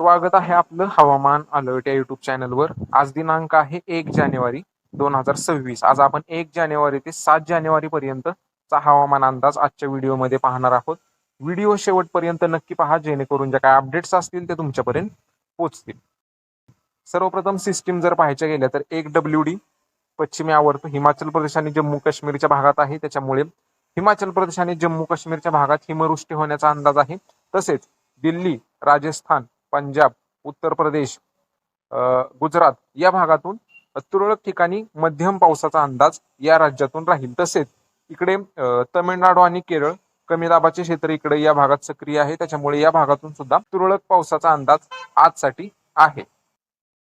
स्वागत आहे आपलं हवामान अलर्ट या युट्यूब चॅनलवर आज दिनांक आहे एक जानेवारी दोन हजार सव्वीस. आज आपण एक जानेवारी ते सात जानेवारी पर्यंतचा हवामान अंदाज आजच्या व्हिडिओमध्ये पाहणार आहोत. व्हिडिओ शेवटपर्यंत नक्की पहा जेणेकरून ज्या काय अपडेट्स असतील ते तुमच्यापर्यंत पोहोचतील सर्वप्रथम सिस्टीम जर पाहायच्या गेल्या तर एक डब्ल्यू डी पश्चिमी आवर्त हिमाचल प्रदेश आणि जम्मू काश्मीरच्या भागात आहे. त्याच्यामुळे हिमाचल प्रदेश आणि जम्मू काश्मीरच्या भागात हिमवृष्टी होण्याचा अंदाज आहे. तसेच दिल्ली राजस्थान पंजाब उत्तर प्रदेश गुजरात या भागातून तुरळक ठिकाणी मध्यम पावसाचा अंदाज या राज्यातून राहील. तसेच इकडे तमिळनाडू आणि केरळ कमी दाबाचे क्षेत्र इकडे या भागात सक्रिय आहे. त्याच्यामुळे या भागातून सुद्धा तुरळक पावसाचा अंदाज आजसाठी आहे.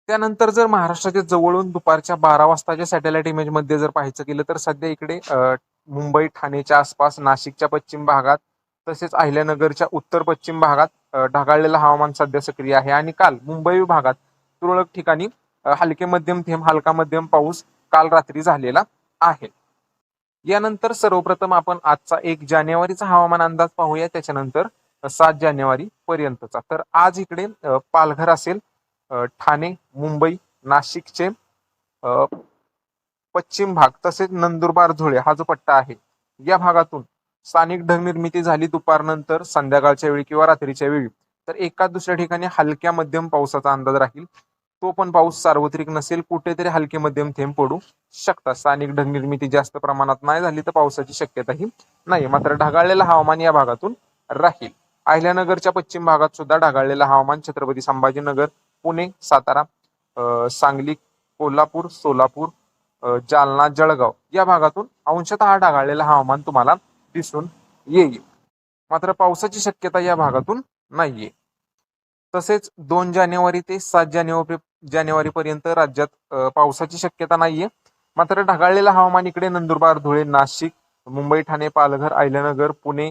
त्यानंतर जर महाराष्ट्राच्या जवळून दुपारच्या बारा वाजताच्या सॅटेलाइट इमेजमध्ये जर पाहायचं गेलं तर सध्या इकडे मुंबई ठाणेच्या आसपास नाशिकच्या पश्चिम भागात तसेच अहिल्यानगरच्या उत्तर पश्चिम भागात ढगाळलेलं हवामान सध्या सक्रिय आहे. आणि काल मुंबई विभागात तुरळक ठिकाणी हलके मध्यम थेंब हलका मध्यम पाऊस काल रात्री झालेला आहे. यानंतर सर्वप्रथम आपण आजचा एक जानेवारीचा हवामान अंदाज पाहूया. त्याच्यानंतर सात जानेवारी पर्यंतचा. तर आज इकडे पालघर असेल ठाणे मुंबई नाशिकचे पश्चिम भाग तसेच नंदुरबार धुळे हा जो पट्टा आहे या भागातून स्थानिक ढग निर्मिती झाली दुपारनंतर संध्याकाळच्या वेळी किंवा रात्रीच्या वेळी. तर एका दुसऱ्या ठिकाणी हलक्या मध्यम पावसाचा अंदाज राहील. तो पण पाऊस सार्वत्रिक नसेल कुठेतरी हलके मध्यम थेंब पडू शकतात. स्थानिक ढग निर्मिती जास्त प्रमाणात नाही झाली तर पावसाची शक्यताही नाही मात्र ढगाळलेलं हवामान या भागातून राहील. अहिल्यानगरच्या पश्चिम भागात सुद्धा ढगाळलेलं हवामान छत्रपती संभाजीनगर पुणे सातारा सांगली कोल्हापूर सोलापूर जालना जळगाव या भागातून अंशतः ढगाळलेलं हवामान तुम्हाला दिसून येईल. मात्र पावसाची शक्यता या भागातून नाहीये. तसेच दोन जानेवारी ते सात जानेवारी जानेवारी पर्यंत राज्यात पावसाची शक्यता नाहीये. मात्र ढगाळलेलं हवामान इकडे नंदुरबार धुळे नाशिक मुंबई ठाणे पालघर अहिल्यानगर पुणे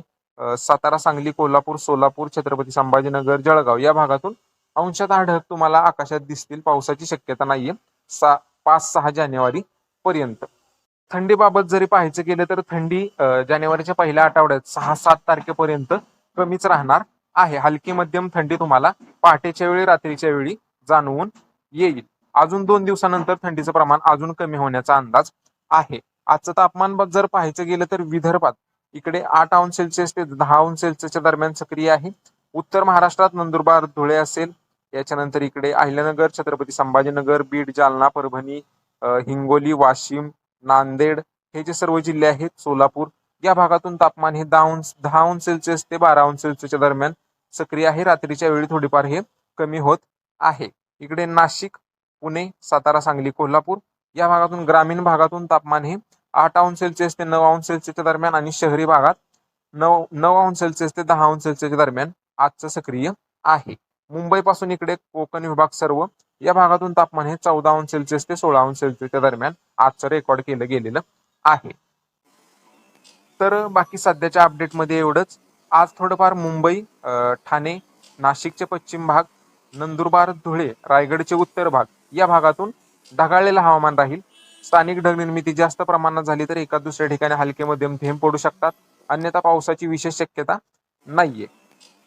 सातारा सांगली कोल्हापूर सोलापूर छत्रपती संभाजीनगर जळगाव या भागातून अंशतः ढग तुम्हाला आकाशात दिसतील. पावसाची शक्यता नाहीये. सा पाच सहा जानेवारी पर्यंत. थंडीबाबत जरी पाहायचं गेलं तर थंडी जानेवारीच्या पहिल्या आठवड्यात सहा सात तारखेपर्यंत कमीच राहणार आहे. हलकी मध्यम थंडी तुम्हाला पहाटेच्या वेळी रात्रीच्या वेळी जाणवून येईल. अजून दोन दिवसानंतर थंडीचं प्रमाण अजून कमी होण्याचा अंदाज आहे. आजचं तापमान बघ जर पाहायचं गेलं तर विदर्भात इकडे आठ अंश सेल्सिअस ते दहा अंश सेल्सिअसच्या दरम्यान सक्रिय आहे. उत्तर महाराष्ट्रात नंदुरबार धुळे असेल. याच्यानंतर इकडे अहिल्यानगर छत्रपती संभाजीनगर बीड जालना परभणी हिंगोली वाशिम नांदेड हे जे सर्व जिल्हे आहेत सोलापूर या भागातून तापमान हे दहा अंश दहा अंश सेल्सिअस ते बारा अंश सेल्सिअसच्या दरम्यान सक्रिय आहे. रात्रीच्या वेळी थोडीफार हे कमी होत आहे. इकडे नाशिक पुणे सातारा सांगली कोल्हापूर या भागातून ग्रामीण भागातून तापमान हे आठ अंश सेल्सिअस ते नऊ अंश सेल्सिअसच्या दरम्यान आणि शहरी भागात नऊ नऊ अंश सेल्सिअस ते दहा अंश सेल्सिअसच्या दरम्यान आजचं सक्रिय आहे. मुंबईपासून इकडे कोकण विभाग सर्व या भागातून तापमान हे चौदा अंश सेल्सिअस ते सोळा अंश सेल्सिअसच्या दरम्यान आजचं रेकॉर्ड केलं गेलेलं आहे. तर बाकी सध्याच्या अपडेटमध्ये एवढंच. आज थोडंफार मुंबई ठाणे नाशिकचे पश्चिम भाग नंदुरबार धुळे रायगडचे उत्तर भाग या भागातून ढगाळलेलं हवामान राहील. स्थानिक ढग निर्मिती जास्त प्रमाणात झाली तर एका दुसऱ्या ठिकाणी हलके मध्यम थेंब पडू शकतात. अन्यथा पावसाची विशेष शक्यता नाहीये.